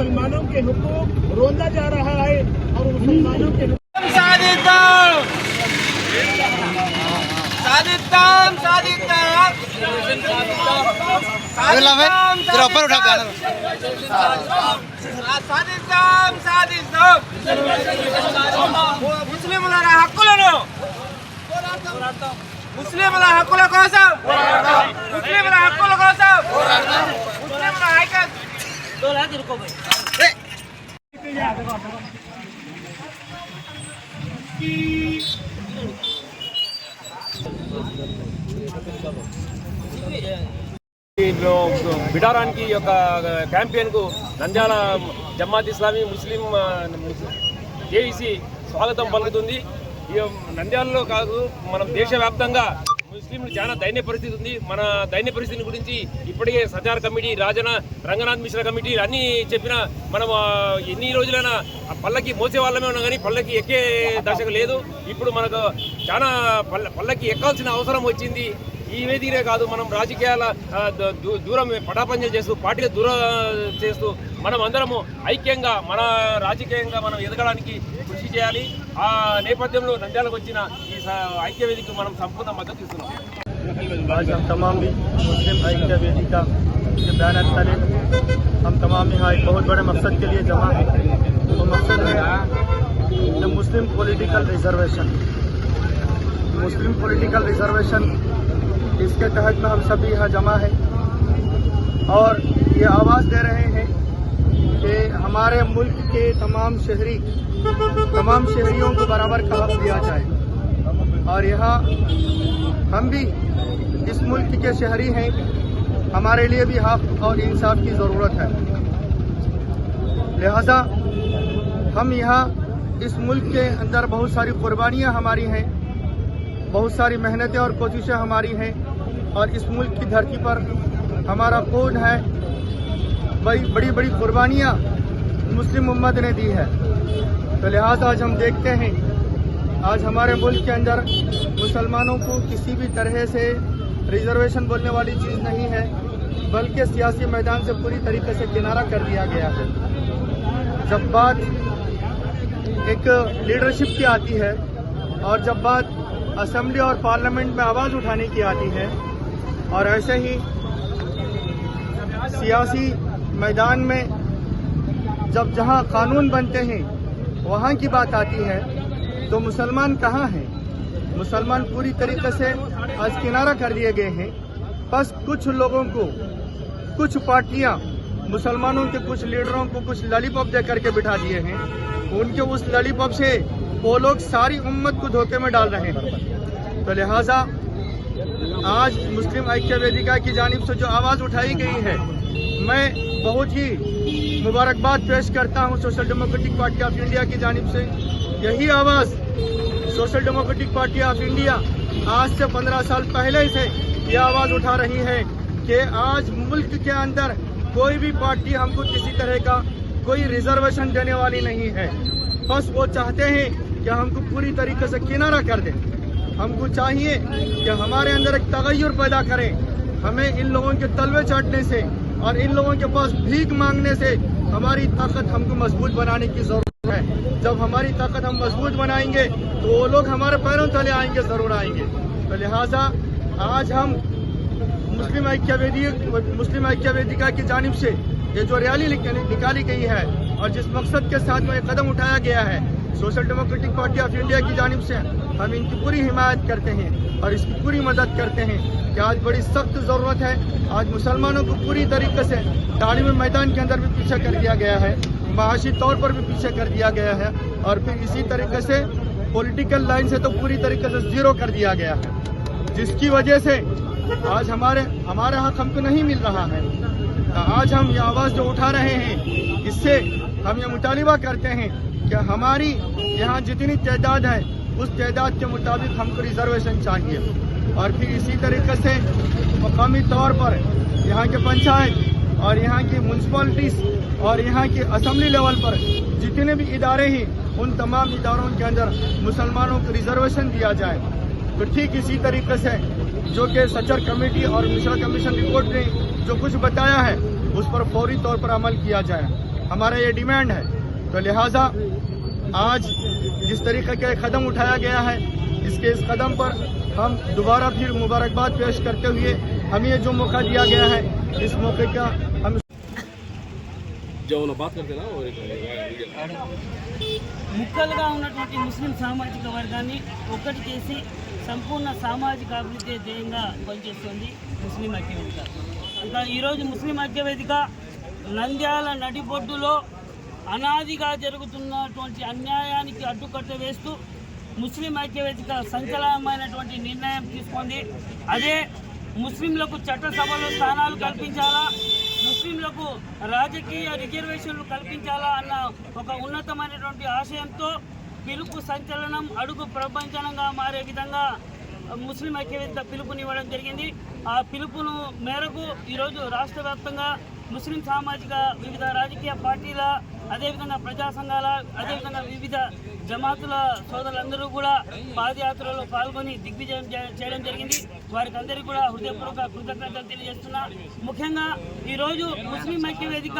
मुसलमानों के हुकूक रोंदा जा रहा है और मुसलमानों के मुस्लिम ऊपर उठा सा मुस्लिम मुस्लिम విడారానికి యొక్క క్యాంపెయిన్కు నంద్యాల జమాత్ ఇస్లామీ ముస్లిం జేఈసీ స్వాగతం పలుకుతుంది. ఈ నంద్యాలలో కాదు మనం దేశవ్యాప్తంగా ముస్లింలు చాలా దైన్య పరిస్థితి ఉంది. మన దైన్య పరిస్థితిని గురించి ఇప్పటికే సచార్ కమిటీ రాజన రంగనాథ్ మిశ్రా కమిటీ అన్నీ చెప్పిన మనం ఎన్ని రోజులైనా ఆ పల్లకి మోసే వాళ్ళమే ఉన్నాం కానీ పల్లకి ఎక్కే దశకు లేదు. ఇప్పుడు మనకు చాలా పల్ల పల్లకి ఎక్కాల్సిన అవసరం వచ్చింది. ఈ వేదికనే కాదు మనం రాజకీయాల ఆ, ద- దూ- దూరం పటాపంచలు చేస్తూ పార్టీల దూరం చేస్తూ మనం అందరము ఐక్యంగా మన రాజకీయంగా మనం ఎదగడానికి కృషి చేయాలి ఆ నేపథ్యంలో నంద్యాలకు వచ్చిన ఈ స- ఐక్య వేదికకు మనం సంపూర్ణ మద్దతు ఇస్తున్నాం आज हम तमाम भी मुस्लिम ऐक्य वेदिका के बैनर तले हम तमाम यहाँ एक बहुत बड़े मकसद के लिए जमा हैं वो मकसद है the Muslim political reservation Muslim political reservation इसके तहत में हम सभी यहाँ जमा हैं। और ये आवाज़ दे रहे हैं कि हमारे मुल्क के तमाम शहरी, तमाम शहरियों को बराबर का हक दिया जाए। और यहाँ हम भी इस मुल्क के शहरी हैं। हमारे लिए भी हक और इंसाफ की ज़रूरत है। लिहाजा हम यहाँ इस मुल्क के अंदर बहुत सारी कुर्बानियाँ हमारी हैं। बहुत सारी मेहनतें और कोशिशें हमारी हैं। और इस मुल्क की धरती पर हमारा खून है। बड़ी बड़ी बड़ी कुर्बानियाँ मुस्लिम उम्मत ने दी है। तो लिहाजा आज हम देखते हैं, आज हमारे मुल्क के अंदर मुसलमानों को किसी भी तरह से रिजर्वेशन बोलने वाली चीज़ नहीं है, बल्कि सियासी मैदान से पूरी तरीके से किनारा कर दिया गया है। जब बात एक लीडरशिप की आती है और जब बात असेंबली और पार्लियामेंट में आवाज़ उठाने की आती है और ऐसे ही सियासी मैदान में जब जहाँ कानून बनते हैं, वहाँ की बात आती है तो मुसलमान कहाँ हैं? मुसलमान पूरी तरीके से आज किनारा कर दिए गए हैं। बस कुछ लोगों को, कुछ पार्टियाँ मुसलमानों के कुछ लीडरों को कुछ लॉलीपॉप दे करके बिठा दिए हैं। उनके उस लॉलीपॉप से वो लोग सारी उम्मत को धोखे में डाल रहे हैं। तो लिहाजा आज मुस्लिम ऐक्य वेदिका की जानिब से जो आवाज़ उठाई गई है, मैं बहुत ही मुबारकबाद पेश करता हूँ social democratic party of India की जानिब से। यही आवाज़ social democratic party of India आज से 15 साल पहले से ये आवाज़ उठा रही है कि आज मुल्क के अंदर कोई भी पार्टी हमको किसी तरह का कोई रिजर्वेशन देने वाली नहीं है। बस वो चाहते हैं कि हमको पूरी तरीके से किनारा कर दें। हमको चाहिए कि हमारे अंदर एक तगैर पैदा करें। हमें इन लोगों के तलवे चाटने से और इन लोगों के पास भीख मांगने से हमारी ताकत हमको मज़बूत बनाने की ज़रूरत है। जब हमारी ताकत हम मज़बूत बनाएँगे तो वो लोग हमारे पैरों तले आएँगे, ज़रूर आएँगे। तो लिहाजा, आज हम मुस्लिम ऐक्य वेदी मुस्लिम ऐक्य वेदिका की जानब से ये जो रैली निकाली गई है और जिस मकसद के साथ में ये कदम उठाया गया है social democratic party of India की जानिब से हम इनकी पूरी हिमायत करते हैं और इसकी पूरी मदद करते हैं कि आज बड़ी सख्त ज़रूरत है। आज मुसलमानों को पूरी तरीके से तालीमी मैदान के अंदर भी पीछे कर दिया गया है माशी तौर पर भी पीछे कर दिया गया है और फिर इसी तरीके से पॉलिटिकल लाइन से तो पूरी तरीके से ज़ीरो कर दिया गया है। जिसकी वजह से आज हमारे, हमारा हक हमको नहीं मिल रहा है। आज हम ये आवाज़ जो उठा रहे हैं, इससे हम ये मुतालबा करते हैं कि हमारी यहाँ जितनी तादाद है, उस तादाद के मुताबिक हमको रिजर्वेशन चाहिए। और फिर इसी तरीके से मकामी तौर पर यहाँ के पंचायत और यहाँ की म्यूनसिपलिटीज़ और यहाँ की असम्बली लेवल पर जितने भी इदारे हैं, उन तमाम इदारों के अंदर मुसलमानों को रिजर्वेशन दिया जाए। तो ठीक इसी तरीके से जो कि सचर कमेटी और मिश्रा कमीशन रिपोर्ट ने जो कुछ बताया है, उस पर फौरी तौर पर अमल किया जाए। हमारा ये डिमांड है तो लिहाजा आज जिस तरीके का कदम उठाया गया है इसके इस कदम पर हम दोबारा फिर मुबारकबाद पेश करते हुए हमें ये जो मौका दिया गया है इस मौके का हम ముక్కలుగా ఉన్నటువంటి ముస్లిం సామాజిక వర్గాన్ని ఒక్కటి చేసి సంపూర్ణ సామాజిక అభివృద్ధి ధ్యేయంగా పనిచేస్తుంది ముస్లిం ఐక్యవేదిక ఇంకా ఈరోజు ముస్లిం ఐక్యవేదిక నంద్యాల నడిబొడ్డులో అనాదిగా జరుగుతున్నటువంటి అన్యాయానికి అడ్డుకట్ట వేస్తూ ముస్లిం ఐక్యవేదిక సంచలనమైనటువంటి నిర్ణయం తీసుకుంది అదే ముస్లింలకు చట్టసభలో స్థానాలు కల్పించాలా? ముస్లింలకు రాజకీయ రిజర్వేషన్లు కల్పించాలా అన్న ఒక ఉన్నతమైనటువంటి ఆశయంతో పిలుపు సంచలనం అడుగు ప్రపంచనంగా మారే విధంగా ముస్లిం ఐక్యవేదిక పిలుపునివ్వడం జరిగింది. ఆ పిలుపును మేరకు ఈరోజు రాష్ట్ర వ్యాప్తంగా ముస్లిం సామాజిక వివిధ రాజకీయ పార్టీల అదేవిధంగా ప్రజా సంఘాల అదేవిధంగా వివిధ జమాతుల సోదరులందరూ కూడా పాదయాత్రలో పాల్గొని దిగ్విజయం చేయడం జరిగింది. వారికి అందరికీ కూడా హృదయపూర్వక కృతజ్ఞతలు తెలియజేస్తున్నా. ముఖ్యంగా ఈరోజు ముస్లిం ఐక్య వేదిక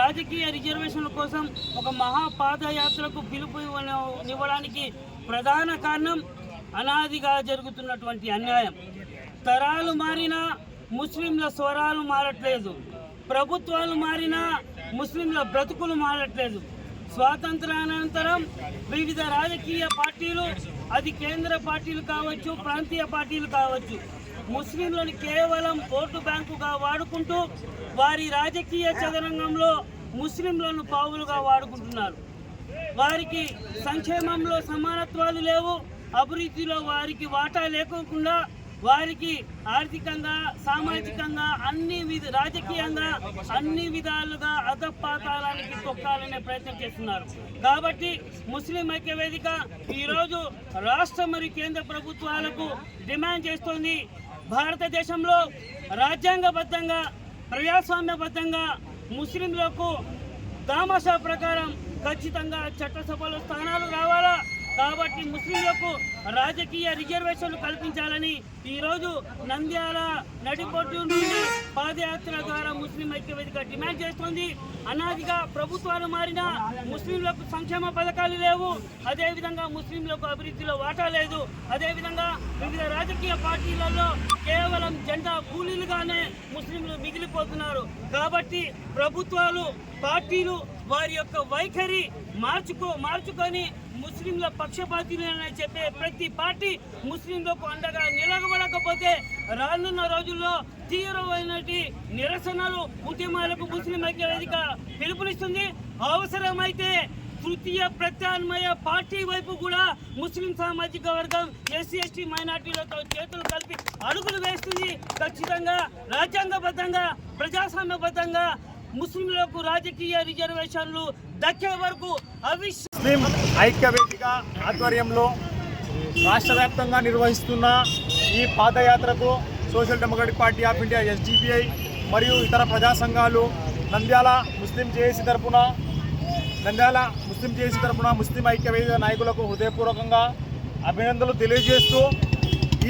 రాజకీయ రిజర్వేషన్ల కోసం ఒక మహా పాదయాత్రకు పిలుపు ఇవ్వడానికి ప్రధాన కారణం అనాదిగా జరుగుతున్నటువంటి అన్యాయం. తరాలు మారినా ముస్లింల స్వరాలు మారట్లేదు. ప్రభుత్వాలు మారినా ముస్లింల బ్రతుకులు మారట్లేదు. స్వాతంత్రానంతరం వివిధ రాజకీయ పార్టీలు అది కేంద్ర పార్టీలు కావచ్చు ప్రాంతీయ పార్టీలు కావచ్చు ముస్లింలను కేవలం ఓటు బ్యాంకుగా వాడుకుంటూ వారి రాజకీయ చదరంగంలో ముస్లింలను పావులుగా వాడుకుంటున్నారు. వారికి సంక్షేమంలో సమానత్వాలు లేవు అభివృద్ధిలో వారికి వాటా లేకోకుండా వారికి ఆర్థికంగా సామాజికంగా అన్ని విధ రాజకీయంగా అన్ని విధాలుగా అధపాతాలానికి తొక్కాలనే ప్రయత్నం చేస్తున్నారు. కాబట్టి ముస్లిం ఐక్య వేదిక ఈరోజు రాష్ట్ర మరియు కేంద్ర ప్రభుత్వాలకు డిమాండ్ చేస్తోంది. భారతదేశంలో రాజ్యాంగబద్ధంగా ప్రజాస్వామ్యబద్ధంగా ముస్లింలకు దామాషా ప్రకారం ఖచ్చితంగా చట్టసభలో స్థానాలు రావాలా? కాబట్టి ముస్లింలకు రాజకీయ రిజర్వేషన్లు కల్పించాలని ఈరోజు నంద్యాల నడిపొట్టు నుండి పాదయాత్ర ద్వారా ముస్లిం ఐక్యవేదిక డిమాండ్ చేస్తోంది. అనాదిగా ప్రభుత్వాలు మారినా ముస్లింలకు సంక్షేమ పథకాలు లేవు. అదేవిధంగా ముస్లింలకు అభివృద్ధిలో వాటా లేదు. అదేవిధంగా వివిధ రాజకీయ పార్టీలలో కేవలం జెండా కూలీలుగానే ముస్లింలు మిగిలిపోతున్నారు. కాబట్టి ప్రభుత్వాలు పార్టీలు వారి యొక్క వైఖరి మార్చుకో మార్చుకొని ముస్లింల పక్షపాతిని చెప్పే ప్రతి పార్టీ ముస్లింలకు అండగా నిలబడకపోతే రానున్న రోజుల్లో తీవ్రమైనటి నిరసనలు ఉద్యమాలకు ముస్లిం ఐక్యవేదిక పిలుపునిస్తుంది. అవసరమైతే తృతీయ ప్రత్యామ్నాయ పార్టీ వైపు కూడా ముస్లిం సామాజిక వర్గం ఎస్సీ ఎస్టీ మైనార్టీలతో చేతులు కలిపి అడుగులు వేస్తుంది. ఖచ్చితంగా రాజ్యాంగబద్ధంగా ప్రజాస్వామ్యబద్ధంగా ముస్లింలకు రాజకీయ రిజర్వేషన్లు దక్కే వరకు అవిశ్వ ముస్లిం ఐక్య వేదిక ఆధ్వర్యంలో రాష్ట్ర వ్యాప్తంగా నిర్వహిస్తున్న ఈ పాదయాత్రకు social democratic party of India SDPI మరియు ఇతర ప్రజా సంఘాలు నంద్యాల ముస్లిం జేఏసీ తరపున నంద్యాల ముస్లిం జేఏసీ తరపున ముస్లిం ఐక్య వేదిక నాయకులకు హృదయపూర్వకంగా అభినందనలు తెలియజేస్తూ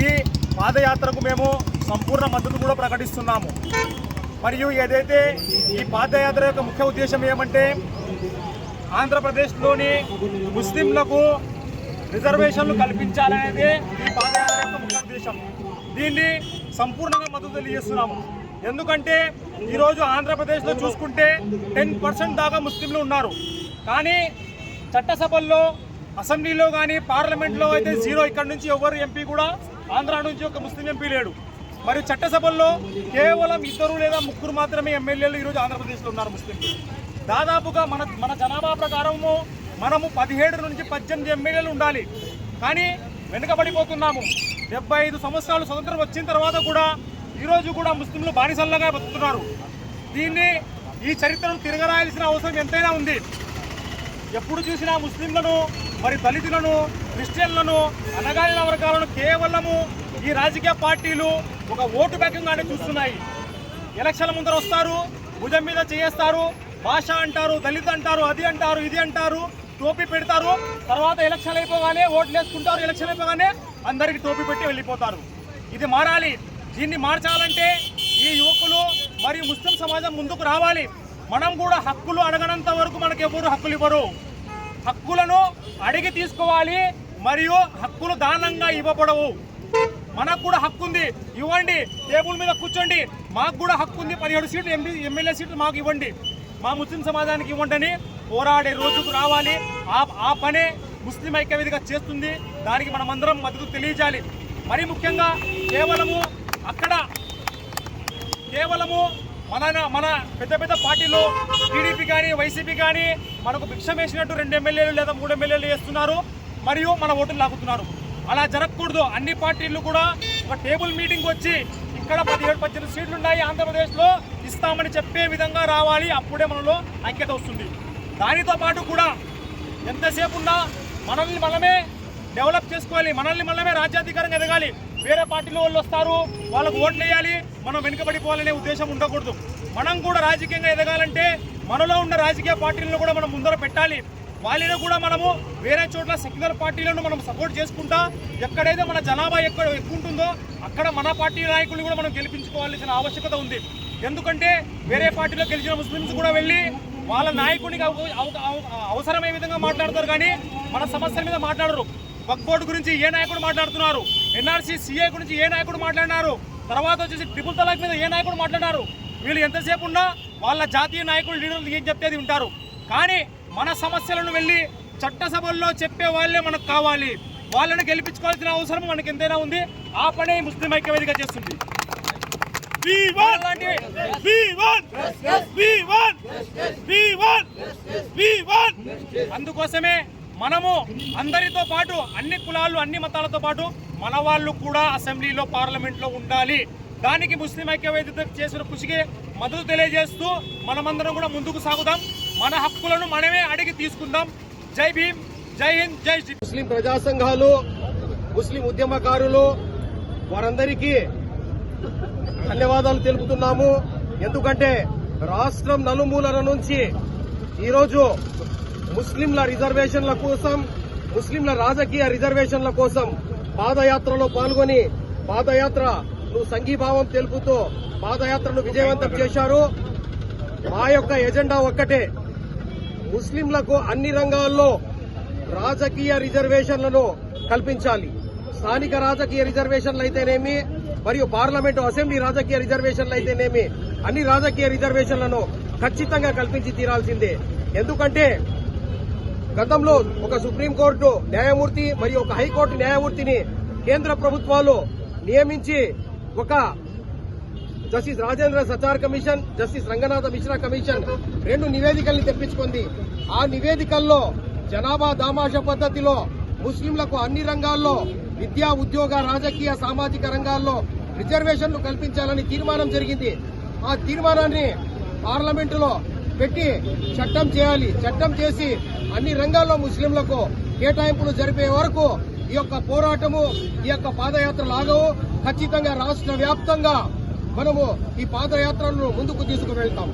ఈ పాదయాత్రకు మేము సంపూర్ణ మద్దతు కూడా ప్రకటిస్తున్నాము. మరియు ఏదైతే ఈ పాదయాత్ర యొక్క ముఖ్య ఉద్దేశం ఏమంటే ఆంధ్రప్రదేశ్లోని ముస్లింలకు రిజర్వేషన్లు కల్పించాలనేది ఈ పాదయాత్ర యొక్క ముఖ్య ఉద్దేశం. దీన్ని సంపూర్ణంగా మద్దతు తెలియజేస్తున్నాము. ఎందుకంటే ఈరోజు ఆంధ్రప్రదేశ్లో చూసుకుంటే టెన్ పర్సెంట్ దాకా ముస్లింలు ఉన్నారు. కానీ చట్టసభల్లో అసెంబ్లీలో కానీ పార్లమెంట్లో అయితే జీరో ఇక్కడ నుంచి ఎవరు ఎంపీ కూడా ఆంధ్ర నుంచి ఒక ముస్లిం ఎంపీ లేడు. మరియు చట్టసభల్లో కేవలం ఇద్దరు లేదా ముగ్గురు మాత్రమే ఎమ్మెల్యేలు ఈరోజు ఆంధ్రప్రదేశ్లో ఉన్నారు ముస్లింలు. దాదాపుగా మన మన జనాభా ప్రకారము మనము పదిహేడు నుంచి పద్దెనిమిది ఎమ్మెల్యేలు ఉండాలి. కానీ వెనుకబడిపోతున్నాము. డెబ్బై ఐదు సంవత్సరాలు స్వతంత్రం వచ్చిన తర్వాత కూడా ఈరోజు కూడా ముస్లింలు బానిసల్లాగా బతుకుతున్నారు. దీన్ని ఈ చరిత్రను తిరగరాయాల్సిన అవసరం ఎంతైనా ఉంది. ఎప్పుడు చూసినా ముస్లింలను మరి దళితులను క్రిస్టియన్లను అనగాలిన వర్గాలను కేవలము ఈ రాజకీయ పార్టీలు ఒక ఓటు బ్యాంకుగానే చూస్తున్నాయి. ఎలక్షన్ల ముందర వస్తారు భుజం మీద చేస్తారు భాష అంటారు దళిత అంటారు అది అంటారు ఇది అంటారు టోపీ పెడతారు తర్వాత ఎలక్షన్ అయిపోగానే ఓట్లు వేసుకుంటారు ఎలక్షన్ అయిపోగానే అందరికి టోపీ పెట్టి వెళ్ళిపోతారు. ఇది మారాలి. దీన్ని మార్చాలంటే ఈ యువకులు మరియు ముస్లిం సమాజం ముందుకు రావాలి. మనం కూడా హక్కులు అడగనంత వరకు మనకు ఎవరు హక్కులు ఇవ్వరు. హక్కులను అడిగి తీసుకోవాలి మరియు హక్కులు దానంగా ఇవ్వబడవు. మనకు కూడా హక్కు ఉంది. ఇవ్వండి. టేబుల్ మీద కూర్చోండి. మాకు కూడా హక్కు ఉంది. పదిహేడు సీట్లు ఎంపీ ఎమ్మెల్యే సీట్లు మాకు ఇవ్వండి. మా ముస్లిం సమాజానికి ఇవ్వండి పోరాడే రోజుకు రావాలి. ఆ ఆ పనే ముస్లిం ఐక్యవేదిగా చేస్తుంది. దానికి మనమందరం మద్దతు తెలియజేయాలి. మరి ముఖ్యంగా కేవలము అక్కడ కేవలము మన మన పెద్ద పెద్ద పార్టీలు టీడీపీ కానీ వైసీపీ కానీ మనకు భిక్షం వేసినట్టు రెండు ఎమ్మెల్యేలు లేదా మూడు ఎమ్మెల్యేలు వేస్తున్నారు. మరియు మన ఓటులు లాగుతున్నారు. అలా జరగకూడదు. అన్ని పార్టీలు కూడా ఒక టేబుల్ మీటింగ్ వచ్చి ఇక్కడ పదిహేడు పద్దెనిమిది సీట్లు ఉన్నాయి ఆంధ్రప్రదేశ్లో ఇస్తామని చెప్పే విధంగా రావాలి. అప్పుడే మనలో ఐక్యత వస్తుంది. దానితో పాటు కూడా ఎంతసేపు ఉన్నా మనల్ని మనమే డెవలప్ చేసుకోవాలి. మనల్ని మనమే రాజ్యాధికారంగా ఎదగాలి. వేరే పార్టీలో వాళ్ళు వస్తారు వాళ్ళకు ఓట్లు వేయాలి. మనం వెనుకబడిపోవాలనే ఉద్దేశం ఉండకూడదు. మనం కూడా రాజకీయంగా ఎదగాలంటే మనలో ఉన్న రాజకీయ పార్టీలను కూడా మనం ముందర పెట్టాలి. వాళ్ళని కూడా మనము వేరే చోట్ల సెక్యులర్ పార్టీలను మనం సపోర్ట్ చేసుకుంటా ఎక్కడైతే మన జనాభా ఎక్కడ ఎక్కువ ఉంటుందో అక్కడ మన పార్టీ నాయకులు కూడా మనం గెలిపించుకోవాల్సిన ఆవశ్యకత ఉంది. ఎందుకంటే వేరే పార్టీలో గెలిచిన ముస్లిమ్స్ కూడా వెళ్ళి వాళ్ళ నాయకునికి అవ- అవసరమయ్యే విధంగా మాట్లాడతారు కానీ మన సమస్యల మీద మాట్లాడరు. వక్బోర్డు గురించి ఏ నాయకుడు మాట్లాడుతున్నారు? ఎన్ఆర్సీ సీఏ గురించి ఏ నాయకుడు మాట్లాడినారు? తర్వాత వచ్చేసి ట్రిపుల్ తలాక్ మీద ఏ నాయకుడు మాట్లాడినారు? వీళ్ళు ఎంతసేపు ఉన్నా వాళ్ళ జాతీయ నాయకులు లీడర్లు ఏం చెప్పేది ఉంటారు కానీ మన సమస్యలను వెళ్ళి చట్టసభల్లో చెప్పే వాళ్ళే మనకు కావాలి. వాళ్ళని గెలిపించుకోవాల్సిన అవసరం మనకి ఎంతైనా ఉంది. ఆ పనే ముస్లిం ఐక్యవేదిక చేస్తుంది! అందుకోసమే మనము అందరితో పాటు అన్ని కులాలు అన్ని మతాలతో పాటు మన వాళ్ళు కూడా అసెంబ్లీలో పార్లమెంట్లో ఉండాలి. దానికి ముస్లిం ఐక్యవేదిక చేసిన కృషికి మద్దతు తెలియజేస్తూ మనమందరం కూడా ముందుకు సాగుదాం. మన హక్కులను మనమే అడిగి తీసుకుందాం. జై భీమ్ జై హింద్ జై శ్రీ ముస్లిం ప్రజా సంఘాలు ముస్లిం ఉద్యమకారులు వారందరికీ ధన్యవాదాలు తెలుపుతున్నాము. ఎందుకంటే రాష్ట్రం నలుమూలల నుంచి ఈరోజు ముస్లింల రిజర్వేషన్ల కోసం ముస్లింల రాజకీయ రిజర్వేషన్ల కోసం పాదయాత్రలో పాల్గొని పాదయాత్ర ను సంఘీభావం తెలుపుతూ పాదయాత్రను విజయవంతం చేశారు. మా యొక్క ఎజెండా ఒక్కటే ముస్లింలకు అన్ని రంగాల్లో రాజకీయ రిజర్వేషన్లను కల్పించాలి. స్థానిక రాజకీయ రిజర్వేషన్లు అయితేనేమి మరియు పార్లమెంటు అసెంబ్లీ రాజకీయ రిజర్వేషన్లు అయితేనేమి అన్ని రాజకీయ రిజర్వేషన్లను ఖచ్చితంగా కల్పించి తీరాల్సిందే. ఎందుకంటే గతంలో ఒక సుప్రీంకోర్టు న్యాయమూర్తి మరియు ఒక హైకోర్టు న్యాయమూర్తిని కేంద్ర ప్రభుత్వాలు నియమించి ఒక justice Rajendra Sachar commission justice Ranganatha Mishra commission రెండు నివేదికల్ని తెప్పించుకుంది. ఆ నివేదికల్లో జనాభా దామాష పద్ధతిలో ముస్లింలకు అన్ని రంగాల్లో విద్యా ఉద్యోగ రాజకీయ సామాజిక రంగాల్లో రిజర్వేషన్లు కల్పించాలని తీర్మానం జరిగింది. ఆ తీర్మానాన్ని పార్లమెంటులో పెట్టి చట్టం చేయాలి. చట్టం చేసి అన్ని రంగాల్లో ముస్లింలకు కేటాయింపులు జరిపే వరకు ఈ యొక్క పోరాటము ఈ యొక్క పాదయాత్ర లాగవు ఖచ్చితంగా రాష్ట్ర వ్యాప్తంగా మనము ఈ పాదయాత్రలను ముందుకు తీసుకువెళ్తాం